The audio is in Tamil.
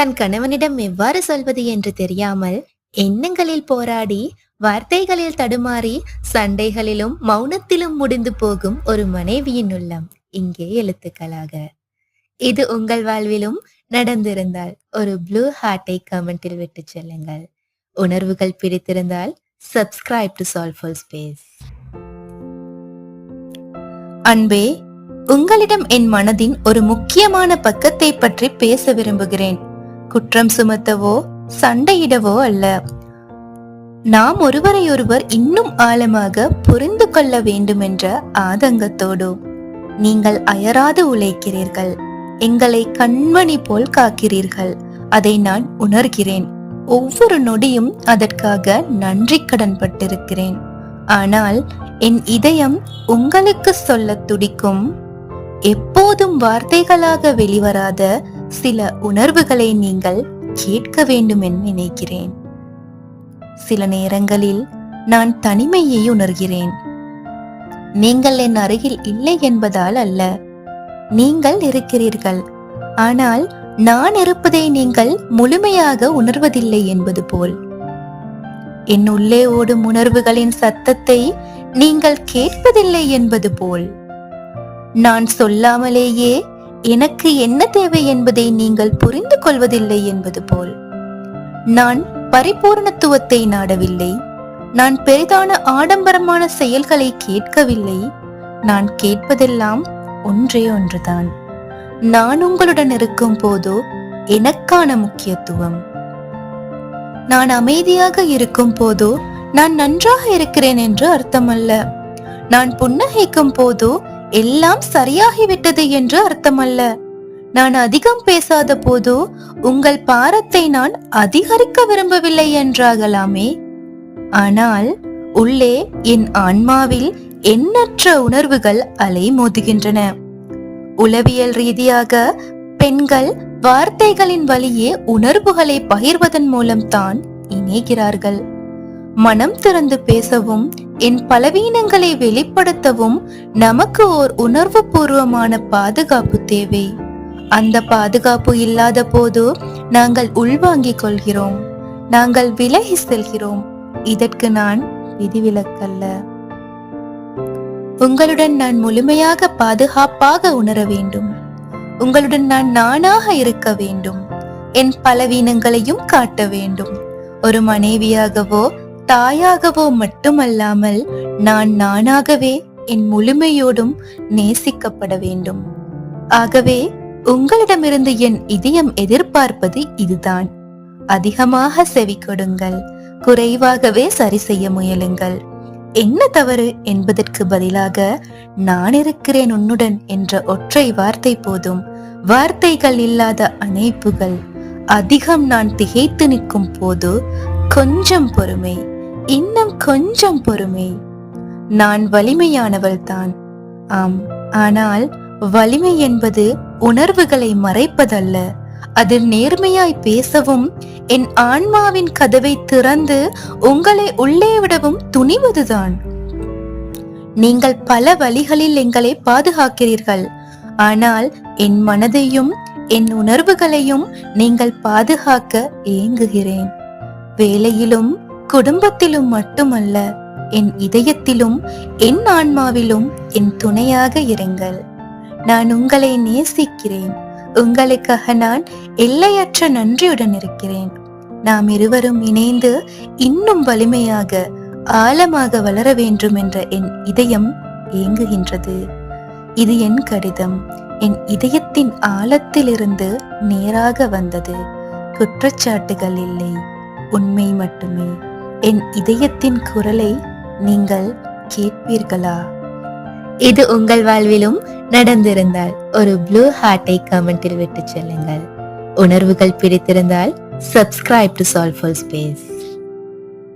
தன் கணவனிடம் எவ்வாறு சொல்வது என்று தெரியாமல் எண்ணங்களில் போராடி வார்த்தைகளில் தடுமாறி சண்டைகளிலும் மௌனத்திலும் முடிந்து போகும் ஒரு மனைவியின் உள்ளம். இங்கே எழுத்துக்களாக. இது உங்கள் வாழ்விலும் நடந்திருந்தால் ஒரு ப்ளூ ஹார்ட்டை கமெண்டில் விட்டு செல்லுங்கள். உணர்வுகள் பிடித்திருந்தால் சப்ஸ்கிரைப் டு சால்ஃபுல் ஸ்பேஸ். அன்பே உங்களிடம் என் மனதின் ஒரு முக்கியமான பக்கத்தை பற்றி பேச விரும்புகிறேன். குற்றம் சுமத்தவோ சண்டையிடவோ அல்ல. நாம் ஒருவரையொருவர் இன்னும் ஆழமாக புரிந்து கொள்ள வேண்டும் என்ற ஆதங்கத்தோடு நீங்கள் அயராது உழைக்கிறீர்கள். எங்களை கண்மணி போல் காக்கிறீர்கள். அதை நான் உணர்கிறேன். ஒவ்வொரு நொடியும் அதற்காக நன்றி கடன் பட்டிருக்கிறேன். ஆனால் என் இதயம் உங்களுக்கு சொல்ல துடிக்கும். எப்போதும் வார்த்தைகளாக வெளிவராத சில உணர்வுகளை நீங்கள் கேட்க வேண்டும் என நினைக்கிறேன். சில நேரங்களில் நான் தனிமையை உணர்கிறேன். நீங்கள் என் அருகில் இல்லை என்பதால் அல்ல. நீங்கள் இருக்கிறீர்கள். ஆனால் நான் இருப்பதை நீங்கள் முழுமையாக உணர்வதில்லை என்பது போல். என் உள்ளே ஓடும் உணர்வுகளின் சத்தத்தை நீங்கள் கேட்பதில்லை என்பது போல். நான் சொல்லாமலேயே எனக்கு என்ன தேவை என்பதை நீங்கள் புரிந்து கொள்வதில்லை என்பது போல். நான் பரிபூரணத்துவத்தை நாடவில்லை. நான் பெரிதான ஆடம்பரமான செயல்களை கேட்கவில்லை. நான் கேட்பதெல்லாம் ஒன்றே ஒன்றுதான். நான் உங்களுடன் இருக்கும் போதோ எனக்கான முக்கியத்துவம். நான் அமைதியாக இருக்கும் போதோ நான் நன்றாக இருக்கிறேன் என்று அர்த்தமல்ல. நான் புன்னகைக்கும் போதோ எல்லாம் சரியாகிவிட்டது என்று அர்த்தமல்ல. நான் அதிகம் பேசாத போதோ உங்கள் பாரத்தை நான் அதிகரிக்க விரும்பவில்லை என்றாகலாமே. ஆனால் உள்ளே என் ஆன்மாவில் எண்ணற்ற உணர்வுகள் அலைமோதுகின்றன உளவியல் ரீதியாக பெண்கள் வார்த்தைகளின் வழியே உணர்வுகளை பகிர்வதன் மூலம் தான் இணைகிறார்கள். மனம் திறந்து பேசவும் என் பலவீனங்களை வெளிப்படுத்தவும் நமக்கு ஓர் உணர்வு பூர்வமான பாதுகாப்பு தேவை. அந்த பாதுகாப்பு இல்லாத போது நாங்கள் உள்வாங்கிக் கொள்கிறோம். நாங்கள் விலகி செல்கிறோம். இதற்கு நான் விதிவிலக்கல்ல. உங்களுடன் நான் முழுமையாக பாதுகாப்பாக உணர வேண்டும். உங்களுடன் நான் நானாக இருக்க வேண்டும். என் பலவீனங்களையும் காட்ட வேண்டும். ஒரு மனைவியாகவோ தாயாகவோ மட்டுமல்லாமல் நான் நானாகவே என் முழுமையோடும் நேசிக்கப்பட வேண்டும். ஆகவே உங்களிடமிருந்து என் இதயம் எதிர்பார்ப்பது இதுதான். அதிகமாக செவி கொடுங்கள். குறைவாகவே சரி செய்ய முயலுங்கள். என்ன தவறு என்பதற்கு பதிலாக நான் இருக்கிறேன் உன்னுடன் என்ற ஒற்றை வார்த்தை போதும். வார்த்தைகள் இல்லாத அணைப்புகள். அதிகம் நான் திகைத்து நிற்கும் போது கொஞ்சம் பொறுமை. இன்னும் கொஞ்சம் பொறுமை. நான் வலிமையானவள் தான். ஆம் ஆனால் வலிமை என்பது உணர்வுகளை மறைப்பதல்ல. அது நேர்மையாய் பேசவும் என் ஆன்மாவின் கதவை திறந்து உங்களை உள்ளே விடவும் துணிவதுதான். நீங்கள் பல வழிகளில் எங்களை பாதுகாக்கிறீர்கள். ஆனால் என் மனதையும் என் உணர்வுகளையும் நீங்கள் பாதுகாக்க ஏங்குகிறேன். வேலையிலும் குடும்பத்திலும் மட்டுமல்ல என் இதயத்திலும் என் ஆன்மாவிலும் என் துணையாக இருங்கள். நான் உங்களை நேசிக்கிறேன். உங்களுக்காக நான் எல்லையற்ற நன்றியுடன் இருக்கிறேன். நாம் இருவரும் இணைந்து இன்னும் வலிமையாக ஆழமாக வளர வேண்டும் என்ற என் இதயம் ஏங்குகின்றது. இது என் கடிதம். என் இதயத்தின் ஆழத்திலிருந்து நேராக வந்தது. குற்றச்சாட்டுகள் இல்லை. உண்மை மட்டுமே. என் இதயத்தின் குரலை நீங்கள் கேட்பீர்களா? இது உங்கள் வாழ்விலும் நடந்திருந்தால் ஒரு ப்ளூ ஹார்ட்டை கமெண்டில் விட்டு செல்லுங்கள். உணர்வுகள் பிடித்திருந்தால் சப்ஸ்கிரைப் டு சால்ஃபுல் ஸ்பேஸ்